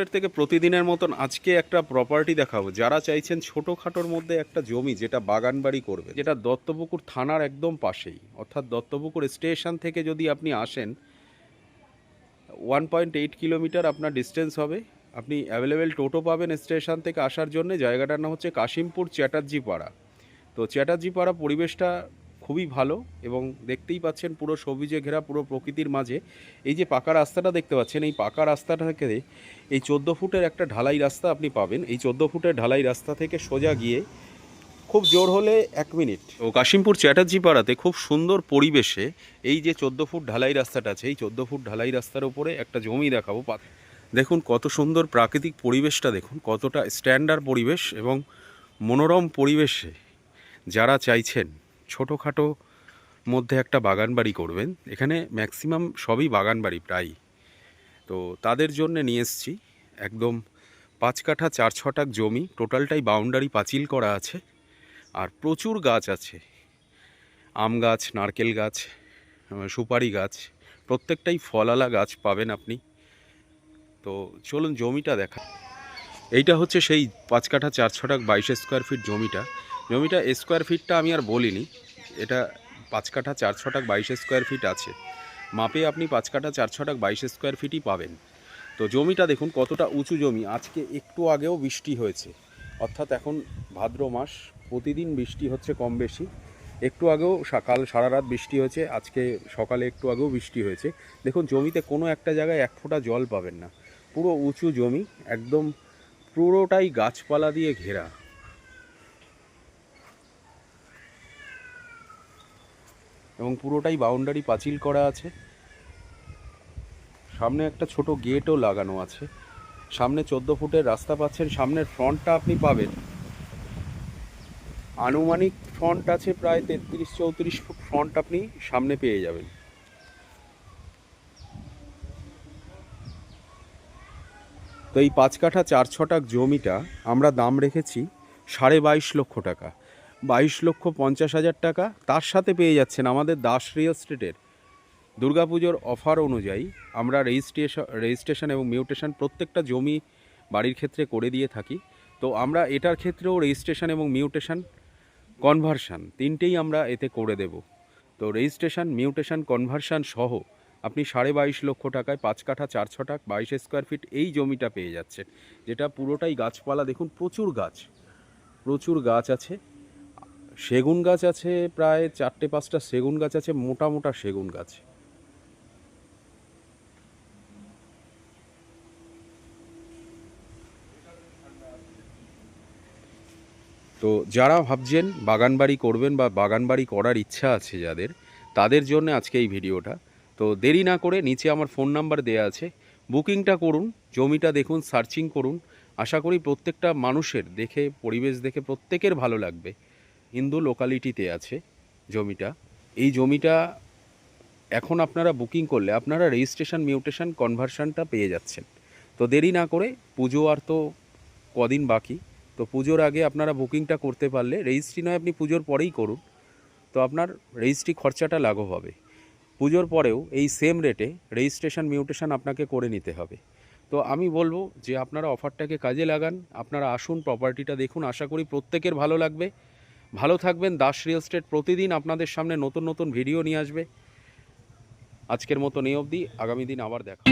Estate থেকে প্রতিদিনের মতন আজকে একটা প্রপার্টি দেখাবো। যারা চাইছেন ছোটোখাটোর মধ্যে একটা জমি যেটা বাগান বাড়ি করবে, যেটা দত্তপুকুর থানার একদম পাশেই, অর্থাৎ দত্তপুকুর স্টেশন থেকে যদি আপনি আসেন ওয়ান পয়েন্ট এইট কিলোমিটার আপনার ডিস্টেন্স হবে। আপনি অ্যাভেলেবেল টোটো পাবেন স্টেশন থেকে আসার জন্য। জায়গাটার নাম হচ্ছে কাশিমপুর চ্যাটার্জি পাড়া তো চ্যাটার্জি পাড়া পরিবেশটা খুবই ভালো এবং দেখতেই পাচ্ছেন পুরো সবুজে ঘেরা পুরো প্রকৃতির মাঝে। এই যে পাকা রাস্তাটা দেখতে পাচ্ছেন, এই পাকা রাস্তাটা থেকে এই চোদ্দ ফুটের একটা ঢালাই রাস্তা আপনি পাবেন। এই চোদ্দ ফুটের ঢালাই রাস্তা থেকে সোজা গিয়ে খুব জোর হলে এক মিনিট। ও কাশিমপুর চ্যাটার্জি পাড়াতে খুব সুন্দর পরিবেশে এই যে চোদ্দ ফুট ঢালাই রাস্তাটা আছে, এই চোদ্দ ফুট ঢালাই রাস্তার উপরে একটা জমি দেখাবো। দেখুন কত সুন্দর প্রাকৃতিক পরিবেশটা, দেখুন কতটা স্ট্যান্ডার্ড পরিবেশ এবং মনোরম পরিবেশে যারা চাইছেন ছোটোখাটো মধ্যে একটা বাগান বাড়ি করবেন। এখানে ম্যাক্সিমাম সবই বাগান বাড়ি প্রায় তো তাদের জন্য নিয়ে এসছি। একদম পাঁচ কাঠা, চার ছটাক জমি, টোটালটাই বাউন্ডারি পাঁচিল করা আছে। আর প্রচুর গাছ আছে। আম গাছ, নারকেল গাছ সুপারি গাছ, প্রত্যেকটাই ফলালা গাছ পাবেন আপনি। তো চলুন জমিটা দেখা। এইটা হচ্ছে সেই পাঁচ কাঠা, চার ছটাক বাইশ স্কোয়ার ফিট জমিটা। জমিটা স্কোয়ার ফিটটা আমি আর বলিনি। এটা পাঁচ কাঠা চার ছটাক বাইশ স্কোয়ার ফিট আছে। মাপে আপনি পাঁচ কাঠা চার ছটাক বাইশ স্কোয়ার ফিটই পাবেন। তো জমিটা দেখুন কতটা উঁচু জমি। আজকে একটু আগেও বৃষ্টি হয়েছে। অর্থাৎ এখন ভাদ্র মাস, প্রতিদিন বৃষ্টি হচ্ছে কম বেশি। একটু আগেও সকাল সারা রাত বৃষ্টি হয়েছে, আজকে সকালে একটু আগেও বৃষ্টি হয়েছে। দেখুন জমিতে কোনো একটা জায়গায় এক ফোঁটা জল পাবেন না। পুরো উঁচু জমি, একদম পুরোটাই গাছপালা দিয়ে ঘেরা। এবং পুরোটাই বাউন্ডারি পাঁচিল করা আছে। সামনে একটা ছোট গেটও লাগানো আছে। সামনে চোদ্দ ফুটের রাস্তা পাচ্ছেন, সামনের ফ্রন্টটা আপনি পাবেন। আনুমানিক ফ্রন্ট আছে প্রায় তেত্রিশ, চৌত্রিশ ফুট ফ্রন্ট আপনি সামনে পেয়ে যাবেন। তো এই পাঁচ কাঠা চার ছটাক জমিটা আমরা দাম রেখেছি সাড়ে বাইশ লক্ষ টাকা। বাইশ লক্ষ পঞ্চাশ হাজার টাকা। তার সাথে পেয়ে যাচ্ছেন আমাদের দাস রিয়েল স্টেটের দুর্গাপুজোর অফার অনুযায়ী আমরা রেজিস্ট্রেশন রেজিস্ট্রেশন এবং মিউটেশন প্রত্যেকটা জমি বাড়ির ক্ষেত্রে করে দিয়ে থাকি। তো আমরা এটার ক্ষেত্রেও রেজিস্ট্রেশন এবং মিউটেশন কনভার্সান তিনটেই আমরা এতে করে দেব। তো রেজিস্ট্রেশন, মিউটেশন কনভার্সান সহ আপনি সাড়ে বাইশ লক্ষ টাকায় পাঁচ কাঠা চার ছটাক বাইশ স্কোয়ার ফিট এই জমিটা পেয়ে যাচ্ছেন। যেটা পুরোটাই গাছপালা, দেখুন প্রচুর গাছ প্রচুর গাছ আছে। সেগুন গাছ আছে প্রায় চারটে পাঁচটা সেগুন গাছ আছে, মোটা মোটা সেগুন গাছ। তো যারা ভাবছেন বাগান বাড়ি করবেন বা বাগান বাড়ি করার ইচ্ছা আছে যাদের, তাদের জন্য আজকে এই ভিডিওটা। তো দেরি না করে নিচে আমার ফোন নাম্বার দেওয়া আছে, বুকিংটা করুন, জমিটা দেখুন, সার্চিং করুন। আশা করি প্রত্যেকটা মানুষের দেখে, পরিবেশ দেখে প্রত্যেকের ভালো লাগবে। হিন্দু লোকালিটিতে আছে জমিটা। এই জমিটা এখন আপনারা বুকিং করলে আপনারা রেজিস্ট্রেশন মিউটেশন কনভার্সনটা পেয়ে যাচ্ছেন। তো দেরি না করে পুজো আর তো কদিন বাকি। তো পুজোর আগে আপনারা বুকিংটা করতে পারলে রেজিস্ট্রি নয়, আপনি পুজোর পরেই করুন। তো আপনার রেজিস্ট্রি খরচাটা লাঘব হবে। পুজোর পরেও এই সেম রেটে রেজিস্ট্রেশন মিউটেশন আপনাকে করে নিতে হবে। তো আমি বলব যে আপনারা অফারটাকে কাজে লাগান, আপনারা আসুন প্রপার্টিটা দেখুন। আশা করি প্রত্যেকের ভালো লাগবে। ভালো থাকবেন, দাস রিয়েল স্টেট প্রতিদিন আপনাদের সামনে নতুন নতুন ভিডিও নিয়ে আসবে। আজকের মতো এই অবধি, আগামী দিন আবার দেখা